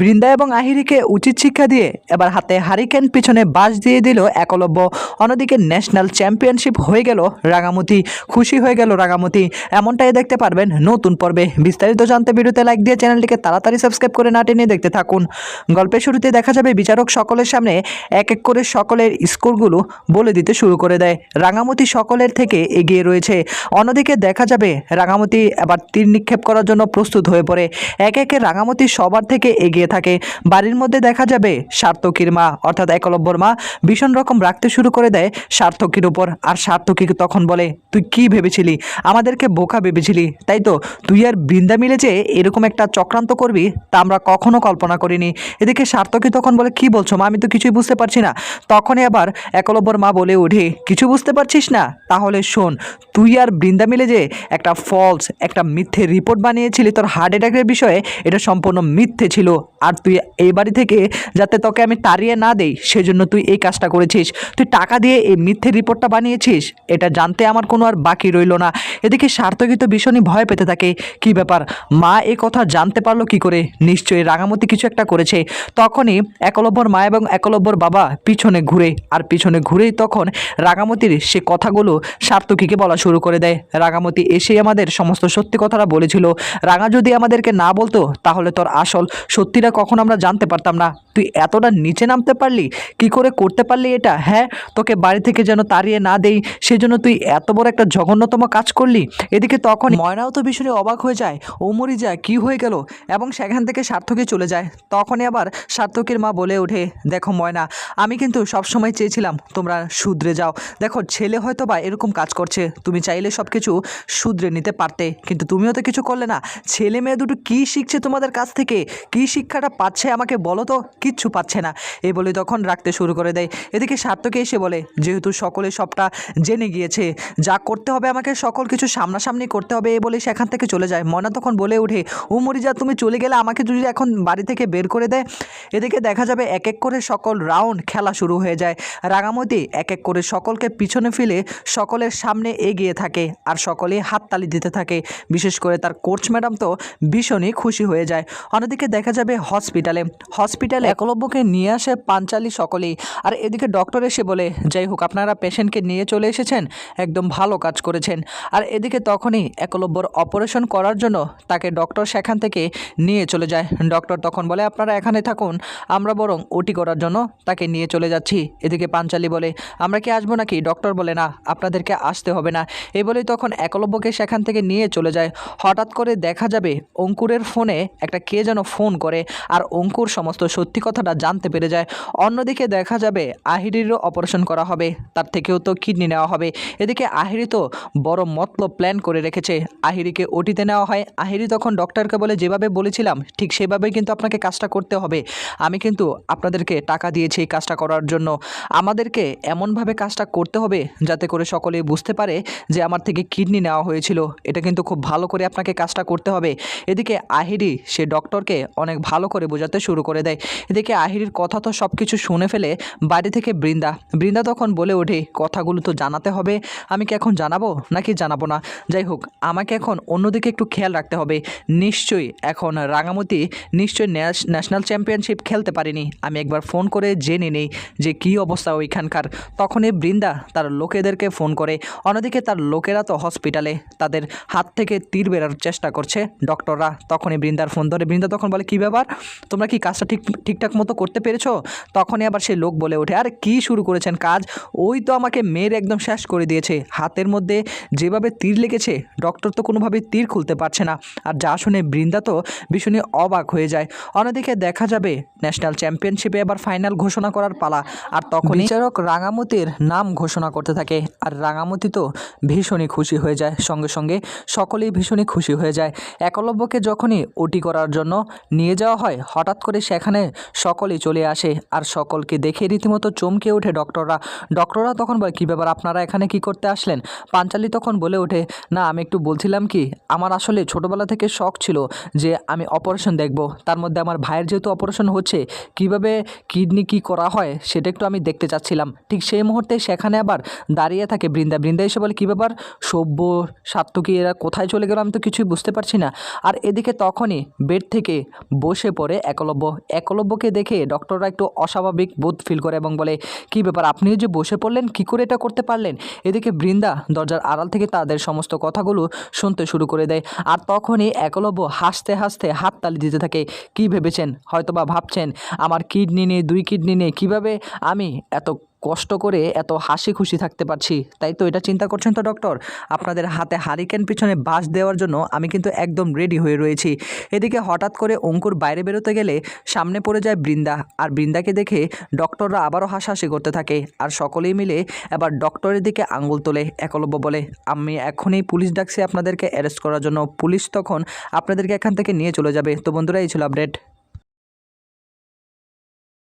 বৃন্দা এবং আহিরিকে উচিত শিক্ষা দিয়ে এবার হাতে হারিকেন পিছনে বাস দিয়ে দিল একলব্য। অন্যদিকে ন্যাশনাল চ্যাম্পিয়নশিপ হয়ে গেল রাঙামতি। খুশি হয়ে গেল রাঙামতি। এমনটাই দেখতে পারবেন নতুন পর্বে। বিস্তারিত জানতে ভিডিওতে লাইক দিয়ে চ্যানেলটিকে তাড়াতাড়ি সাবস্ক্রাইব করে না টেনে দেখতে থাকুন। গল্পের শুরুতে দেখা যাবে বিচারক সকলের সামনে এক এক করে সকলের স্কোরগুলো বলে দিতে শুরু করে দেয়। রাঙামতি সকলের থেকে এগিয়ে রয়েছে। অন্যদিকে দেখা যাবে রাঙামতি এবার তীর নিক্ষেপ করার জন্য প্রস্তুত হয়ে পড়ে। এক একে রাঙামতি সবার থেকে এগিয়ে থাকে। বাড়ির মধ্যে দেখা যাবে সার্থকীর মা, অর্থাৎ একলব্যর মা, ভীষণ রকম রাখতে শুরু করে দেয় সার্থকীর উপর। আর সার্থকী তখন বলে, তুই কি ভেবেছিলি? আমাদেরকে বোকা ভেবেছিলি? তাই তো, তুই আর বৃন্দা মিলে যে এরকম একটা চক্রান্ত করবি, তা আমরা কখনো কল্পনা করিনি। এদিকে সার্থকী তখন বলে, কি বলছো মা, আমি তো কিছুই বুঝতে পারছি না। তখনই আবার একলব্যর মা বলে ওঠে, কিছু বুঝতে পারছিস না? তাহলে শোন, তুই আর বৃন্দা মিলে যে একটা ফলস একটা মিথ্যে রিপোর্ট বানিয়েছিলি, তোর হার্ট অ্যাটাকের বিষয়ে এটা সম্পূর্ণ মিথ্যে ছিল। আর তুই এই বাড়ি থেকে যাতে তোকে আমি তাড়িয়ে না দেই, সেজন্য তুই এই কাজটা করেছিস। তুই টাকা দিয়ে এই মিথ্যে রিপোর্টটা বানিয়েছিস, এটা জানতে আমার কোনো আর বাকি রইল না। এদিকে সার্থকী তো ভীষণই ভয় পেতে থাকে। কি ব্যাপার? মা এই কথা জানতে পারল কি করে? নিশ্চয়ই রাঙামতি কিছু একটা করেছে। তখনই একলব্যর মা এবং একলব্যর বাবা পিছনে ঘুরে, আর পিছনে ঘুরেই তখন রাঙামতির সে কথাগুলো সার্থকীকে বলা শুরু করে দেয়। রাঙামতি এসেই আমাদের সমস্ত সত্যি কথাটা বলেছিল। রাঙা যদি আমাদেরকে না বলতো, তাহলে তোর আসল সত্যিটা কখন আমরা জানতে পারতাম না। তুই এতটা নিচে নামতে পারলি? কি করে করতে পারলি এটা? হ্যাঁ তোকে বাড়ি থেকে যেন তাড়িয়ে না দেই, সেজন্য তুই এত বড় একটা জঘন্যতম কাজ করলি। এদিকে তখন ময়নাও তো ভীষণই অবাক হয়ে যায়। ও মরি যায়, কী হয়ে গেল? এবং সেখান থেকে সার্থকী চলে যায়। তখনই আবার সার্থকীর মা বলে ওঠে, দেখো ময়না আমি কিন্তু সবসময় চেয়েছিলাম তোমরা শুধরে যাও। দেখো, ছেলে হয়তো বা এরকম কাজ করছে। তুমি চাইলে সব কিছু শুধরে নিতে পারতে, কিন্তু তুমিও তো কিছু করলে না। ছেলে মেয়ে দুটো কী শিখছে তোমাদের কাছ থেকে? কী শিক্ষাটা পাচ্ছে আমাকে বলো তো, কিচ্ছু পাচ্ছে না। এই বলে তখন রাখতে শুরু করে দেয়। এদিকে সার্থকে এসে বলে, যেহেতু সকলে সবটা জেনে গিয়েছে, যা করতে হবে আমাকে সকল কিছু সামনাসামনি করতে হবে এ বলে সেখান থেকে চলে যায়। ময়না তখন বলে ওঠে, ও মরিজা তুমি চলে গেলে আমাকে যদি এখন বাড়ি থেকে বের করে দেয় এদিকে দেখা যাবে এক এক করে সকল রাউন্ড খেলা শুরু হয়ে যায়। রাঙামতি এক এক করে সকলকে পিছনে ফেলে সকলের সামনে এগিয়ে থাকে আর সকলেই হাততালি দিতে থাকে। বিশেষ করে তার কোচ ম্যাডাম তো ভীষণই খুশি হয়ে যায়। অন্যদিকে দেখা যাবে হসপিটালে। হসপিটালে একলব্যকে নিয়ে আসে পাঞ্চালি সকলেই। আর এদিকে ডক্টর এসে বলে, যাই হোক, আপনারা পেশেন্টকে নিয়ে চলে এসেছেন, একদম ভালো কাজ করেছেন। আর এদিকে তখনই একলব্যর অপারেশন করার জন্য তাকে ডক্টর সেখান থেকে নিয়ে চলে যায়। ডক্টর তখন বলে, আপনারা এখানে থাকুন, আমরা বরং ওটি করার জন্য তাকে নিয়ে চলে যাচ্ছি। এদিকে পাঞ্চালি বলে, আমরা কি আসব নাকি? ডক্টর বলে, না, আপনাদেরকে আসতে হবে না। এই বলেই তখন একলব্যকে সেখান থেকে নিয়ে চলে যায়। হঠাৎ করে দেখা যাবে অঙ্কুরের ফোনে একটা কে যেন ফোন করে। আর অঙ্কুর সমস্ত সত্যি কথাটা জানতে পেরে যায়। অন্যদিকে দেখা যাবে আহিরিরও অপারেশন করা হবে, তার থেকেও তো কিডনি নেওয়া হবে। এদিকে আহিরি তো বড় মতলব প্ল্যান করে রেখেছে। আহিরিকে ওটিতে নেওয়া হয়। আহিরি তখন ডক্টরকে বলে, যেভাবে বলেছিলাম, ঠিক সেভাবেই কিন্তু আপনাকে কাজটা করতে হবে। আমি কিন্তু আপনাদেরকে টাকা দিয়েছি এই কাজটা করার জন্য। আমাদেরকে এমনভাবে কাজটা করতে হবে যাতে করে সকলে বুঝতে পারে যে আমার থেকে কিডনি নেওয়া হয়েছিল। এটা কিন্তু খুব ভালো করে আপনাকে কাজটা করতে হবে। এদিকে আহিরি, সে ডক্টরকে অনেক ভালো করে বোঝাতে শুরু করে দেয়। এদিকে আহিরির কথা তো সব কিছু শুনে ফেলে বাড়ি থেকে বৃন্দা। বৃন্দা তখন বলে ওঠে, কথাগুলো তো জানাতে হবে। আমি কি এখন জানাব নাকি জানাব না? যাই হোক, আমাকে এখন অন্যদিকে একটু খেয়াল রাখতে হবে। নিশ্চয়ই এখন রাঙামতি নিশ্চয়ই ন্যাশ- ন্যাশনাল চ্যাম্পিয়নশিপ খেলতে পারিনি। আমি একবার ফোন করে জেনে নেই যে কী অবস্থা ওইখানকার। তখনই বৃন্দা তার লোকেদেরকে ফোন করে। অন্যদিকে তার লোকেরা তো হসপিটালে। তাদের হাত থেকে তীর বেরার চেষ্টা করছে ডক্টররা। তখনই বৃন্দার ফোন ধরে। বৃন্দা তখন বলে, কী ব্যাপার? তোমরা কি কাজটা ঠিক, ঠিকঠাক মতো করতে পেরেছ? তখনই আবার সেই লোক বলে ওঠে, আর, কি শুরু করেছেন কাজ? ওই তো আমাকে মেয়ের একদম শেষ করে দিয়েছে। হাতের মধ্যে যেভাবে তীর লেগেছে, ডক্টর তো কোনোভাবেই তীর খুলতে পারছে না। আর যা শুনে বৃন্দা তো ভীষণই অবাক হয়ে যায়। অন্যদিকে দেখা যাবে ন্যাশনাল চ্যাম্পিয়নশিপে এবার ফাইনাল ঘোষণা করার পালা। আর তখন বিচারক রাঙামতির নাম ঘোষণা করতে থাকে। আর রাঙামতি তো ভীষণই খুশি হয়ে যায়। সঙ্গে সঙ্গে সকলেই ভীষণই খুশি হয়ে যায়। একলব্যকে যখনই ওটি করার জন্য নিয়ে যাওয়া হয়। হঠাৎ করে সেখানে সকলেই চলে আসে আর সকলকে দেখে রীতিমতো চমকে ওঠে ডক্টররা। ডক্টররা তখন বলে, কী ব্যাপার, আপনারা এখানে কি করতে আসলেন? পাঞ্চালি তখন বলে ওঠে, না, আমি একটু বলছিলাম কি, আমার আসলে ছোটোবেলা থেকে শখ ছিল যে আমি অপারেশন দেখব। তার মধ্যে আমার ভাইয়ের যেহেতু অপারেশন হচ্ছে, কীভাবে কিডনি কি করা হয় সেটা একটু আমি দেখতে চাচ্ছিলাম। ঠিক সেই মুহূর্তে সেখানে আবার দাঁড়িয়ে থাকে বৃন্দা। বৃন্দা এসে বলে, কী ব্যাপার, সভ্য সাত্তকী এরা কোথায় চলে গেল আমি তো কিছুই বুঝতে পারছি না। আর এদিকে তখনই বেড থেকে বসে পড়ে একলব্য, একলব্যকে দেখে ডক্টররা একটু অস্বাভাবিক বোধ ফিল করে এবং বলে, কি ব্যাপার আপনিও যে বসে পড়লেন, কি করে এটা করতে পারলেন? এদিকে বৃন্দা দরজার আড়াল থেকে তাদের সমস্ত কথাগুলো শুনতে শুরু করে দেয় আর তখনই একলব্য হাসতে হাসতে হাততালি দিতে থাকে, কি ভেবেছেন? হয়তোবা ভাবছেন, আমার কিডনি নিয়ে দুই কিডনি নিয়ে কীভাবে আমি এত কষ্ট করে এত হাসি খুশি থাকতে পারছি। তাই তো এটা চিন্তা করছেন তো ডক্টর? আপনাদের হাতে হারিকেন পিছনে বাস দেওয়ার জন্য আমি কিন্তু একদম রেডি হয়ে রয়েছি। এদিকে হঠাৎ করে অঙ্কুর বাইরে বেরোতে গেলে সামনে পড়ে যায় বৃন্দা। আর বৃন্দাকে দেখে ডক্টররা আবারও হাসাহাসি করতে থাকে। আর সকলেই মিলে এবার ডক্টরের দিকে আঙ্গুল তোলে, একলব্য বলে, আমি এখনই পুলিশ ডাকছি আপনাদেরকে অ্যারেস্ট করার জন্য। পুলিশ তখন আপনাদেরকে এখান থেকে নিয়ে চলে যাবে। তো বন্ধুরা, এই ছিল আপডেট।